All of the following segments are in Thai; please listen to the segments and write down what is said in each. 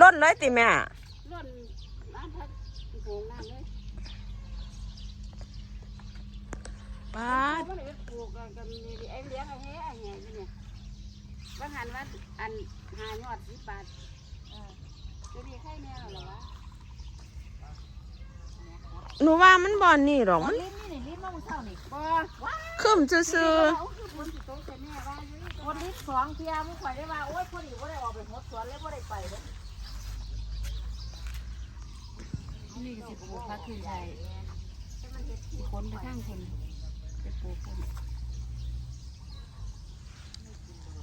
ล้นเลยติแม่ล้นน้ำพักโป่งน้ำเลยป้าดเขาไม่ได้ปลูกกันกันนี่ดิไอ้เลี้ยงไอ้แห่ไอ้แห่นี่เนี่ยบางหันว่าอันหายอดสิบบาทเออจะมีใครแน่หรอวะหนูว่ามันบอนนี่หรอกมันลิ้นนี่นี่ลิ้นมะม่วงเศร้านี่บ่คืมซื่อเอาคือฝนสิตกแต่แม่ว่าอยู่นี่คนลิ้น สองเทียมึงข่อยได้ว่าโอ๊ยพอดีว่าได้ออกไปหดสวนเลยว่าได้ไปเลยนี่สิปลูกพักขึ้นใจสิคนไปข้างคนจะปลูกคนๆ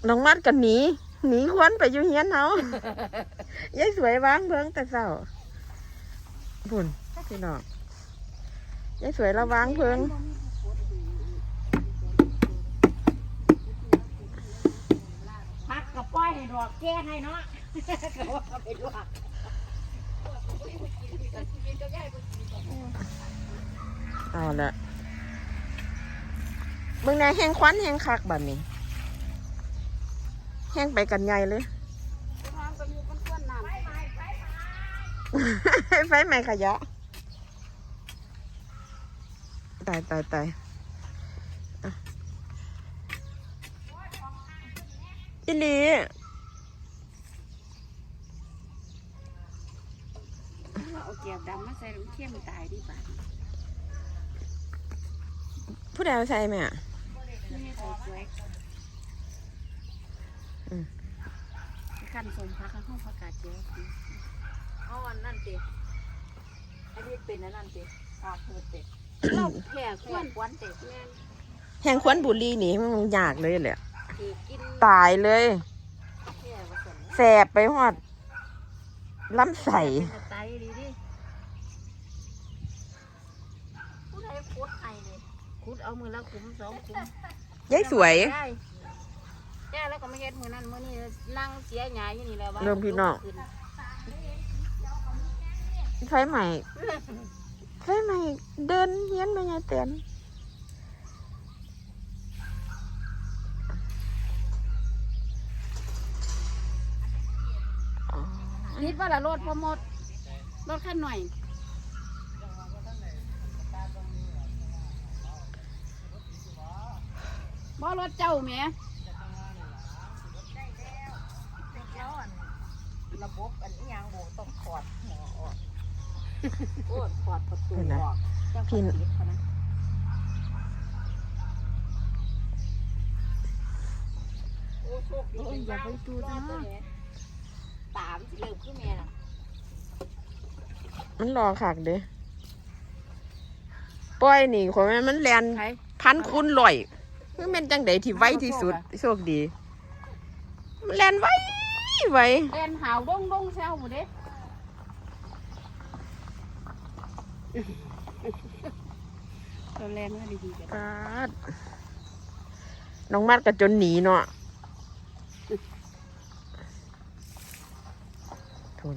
น้องมัดกันหนีหนีควนไปอยู่เฮียนเฮายายสวยวางเบิ่งแต่เช้าพุ่นพี่น้องยายสวยระวางเพิ่ง ป้อยให้ดอกแก้ให้เนาะก็ว่าไปลวกเอาละมึงนายแห้งควันแห้งคักแบบนี้ แห้งไปกันใหญ่เลยไปอยู่บนต้นน้ำไฟไหม้ขยะ ตายตายตายอะอิลี เอาเกียบดำมาใส่น้ำเค็มตายดีป่ะผู้ใดเอาใช่ไหมอะนี่ใส่สวยอืมขั้นสมพักข้างห้องผักกาดเจียวเอาอันนั่นติอันนี้เป็นอันนั่นติปากเปิดติเราแผ่คขวนควันติแม่นแห้งควันบุหรีนี่มันยากเลยแหละคือกินตายเลยแค่ผสมแสบไปหอดลำใส่เป็นไตดีดิ ผู้ใดพุดให้นี่คุดเอามือละคุ้มสองคุ้มยายสวย ได้แก่แล้วก็ไม่เฮ็ดมือนั้นมือนี้นั่งเสียหยายอยู่นี่แหละว่าเริ่มพี่น้องไฟใหม่ไฟใหม่ เดินเฮียนมายายเตียนนิดว่าละรถพอหมดรถขั้นหน่อย บ่รถเจ้าแหม่แล้วอันระบบอันนี้ยังโบต้องถอดหัวออกโอ้ถอดประตูออกจังพี่ปิดเขานะโอ้โชคดีโอ้ยอย่าไปดูนะตามสิเริ่มขึ้นแม่น่ะมันรอขากเด้ปล่อยนี่ของแม่มันแลนใครพันคุณลอย คือเป็นจังไดที่ไวที่สุดโชคดีมันแลนไวไวเล่นหาวดงดงแซวหมดเด้ตอนแรงก็ดีๆกันปาดน้องมัดก็จนหนีเนาะทุน